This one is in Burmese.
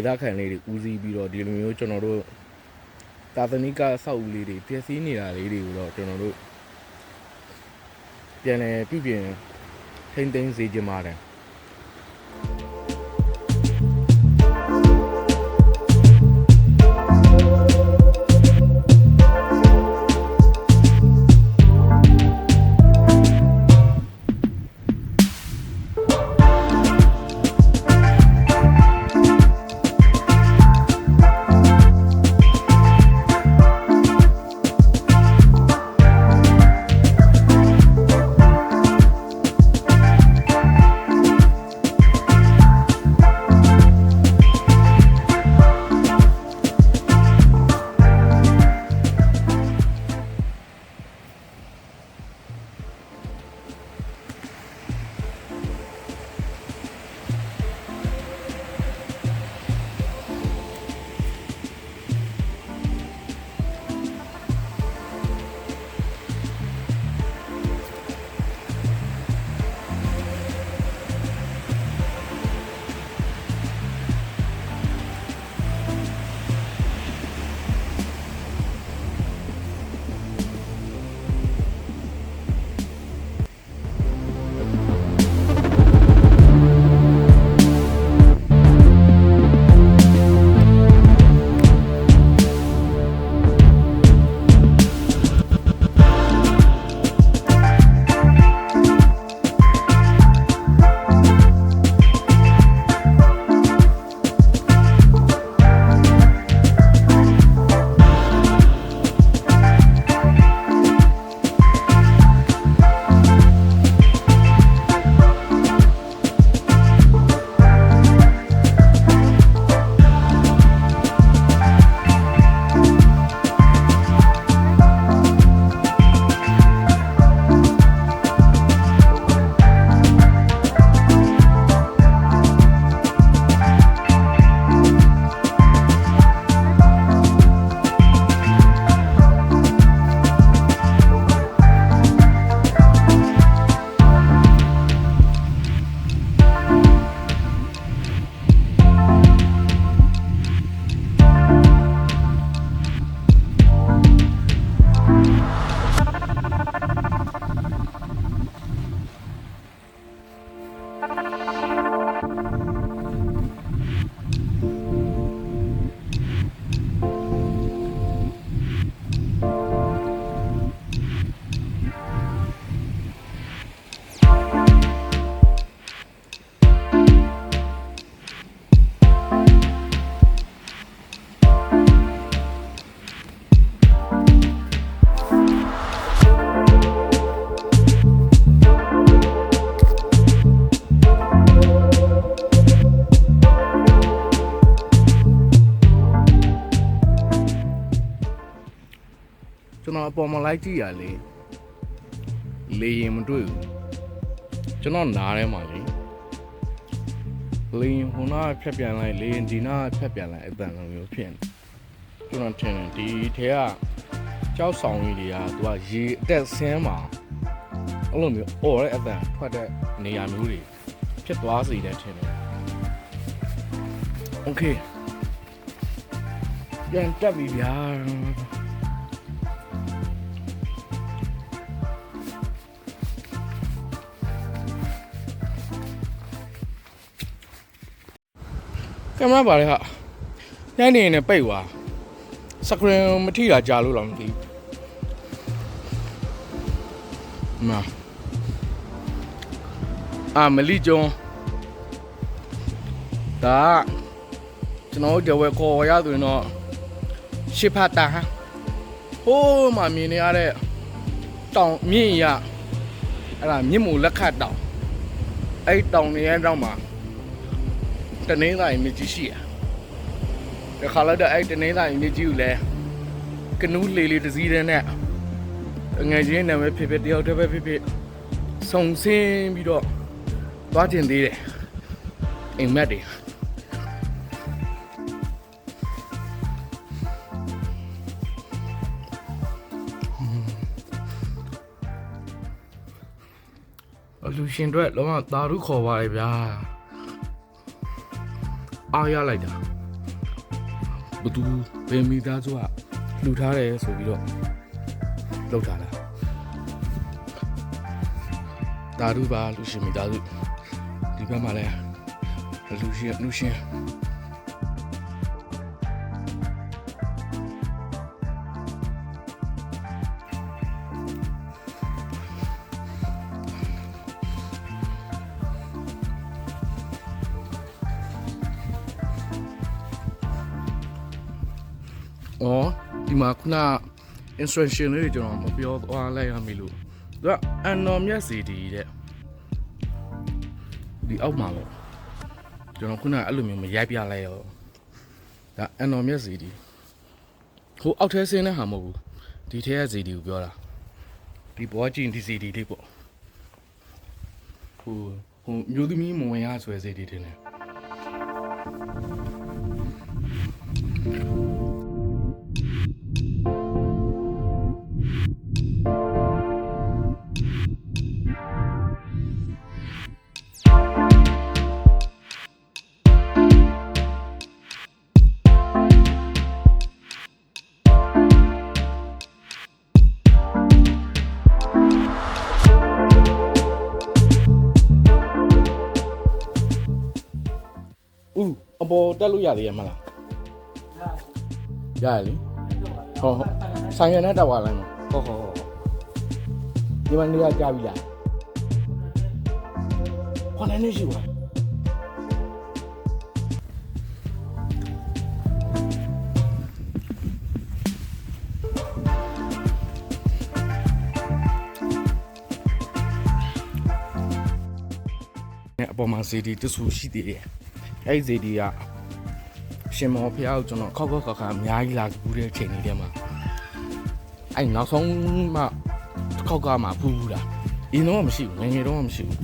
ဒေတာခန်လေးတွေဦးစီးပြီးတော့ဒီလိုမျိုးကျွန်တော်တို့သာသနိကအဆောက်အဦလေးတွေပြည့်စည်နေတာလေးတွေကိုတော့ကျွန်တော်တို့ပြန်လည်ပြုပြင်ထိမ့်သိမ်းစေချင်ပါတယ် ကျွန်တော်အပေါ်မှာလိုက်ကြည့်ရလေလေရင်မတွေ့ဘူးကျွန်တော်နားထဲမှာလေလေရင်ဟိုနားဖြတ်ပြန်လိုက်လေရင်ဒီနားဖြတ်ပြန်လိုက်အတန်လိုမျိုးဖြစ်နေကျွန်တော်ထင်တယ်ဒီထဲကကြောက်ဆောင်ကြီးတွေကသူကရေအတက်ဆင်းမှာအဲ့လိုမျိုးအော်တဲ့အတန်ထွက်တဲ့နေရာမျိုးတွေဖြစ်သွားစေတယ်ထင်တယ်โอเคပြန်တက်ပြီဗျာ ကင်မရာပါလေဟာညနေနေပိတ်သွားစကရင်မထိတာကြာလို့တော့မသိဘူးမအာမလီဂျွန်ဒါကျွန်တော်တို့ဝယ်ခေါ်ရဆိုရင်တော့ရှစ်ဖတ်တာဟိုးမှမြင်နေရတဲ့တောင်မြင့်ရအဲ့ဒါမြင့်မိုလက်ခတ်တောင်အဲ့တောင်နေရတောင်မှာ တနင်္လာရီမြစ်ကြီးရှိရတခါလာတော့အဲ့တနင်္လာရီမြစ်ကြီးကိုလည်းကနူးလေးလေးတစ်စီးတည်းနဲ့ငယ်ချင်းနာမည်ဖြစ်ဖြစ်တယောက်တည်းပဲဖြစ်ဖြစ်စုံစင်းပြီးတော့သွားကျင်သေးတယ်အိမ်မက်တွေအလူရှင်အတွက်လုံးဝသာဓုခေါ်ပါလေဗျာ အားရလိုက်တာဘသူဘယ်မိသားစုကလှူထားတယ်ဆိုပြီးတော့လောက်ထားတာသာဓုပါလူရှင်မိသားစုဒီဘက်မှာလည်းလူရှင်လူရှင် ဩဒီမှာခုန instruction လေးတွေကျွန်တော်မပြောသွားလိုက်ရမလို့သူကအန်နော်မျက်စီတီတဲ့ဒီအောက်မှာပေါ့ကျွန်တော်ခုနအဲ့လိုမျိုးမရိုက်ပြလိုက်ရောဒါအန်နော်မျက်စီတီဟိုအောက်ထဲဆင်းတဲ့ဟာမဟုတ်ဘူးဒီထဲကစီတီကိုပြောတာဒီဘောကျင်ဒီစီတီလေးပေါ့ဟိုဟိုမျိုးသမီးမဝင်ရဆွဲစီတီတင်တယ် ဦးအပေါ်တက်လို့ရသေးရမလားရရလေဟောဟောဆိုင်ရနဲ့တက်သွားလိုက်မဟောဟောဟောဒီမနေရကြပြီလားခေါင်းနေရှိပါအပေါ်မှာစီဒီတဆူရှိသေးတယ် အဲ့ဒီစီဒီကရှင်မော်ဖះကိုကျွန်တော်ခောက်ခောက်ခါခါအများကြီးလာဘူးတဲ့အချိန်လေးတည်းမှာအဲ့နောက်ဆုံးမှတစ်ခေါက်ကမှဖူးဘူးလားအရင်တော့မရှိဘူးငယ်ငယ်တော့မရှိဘူး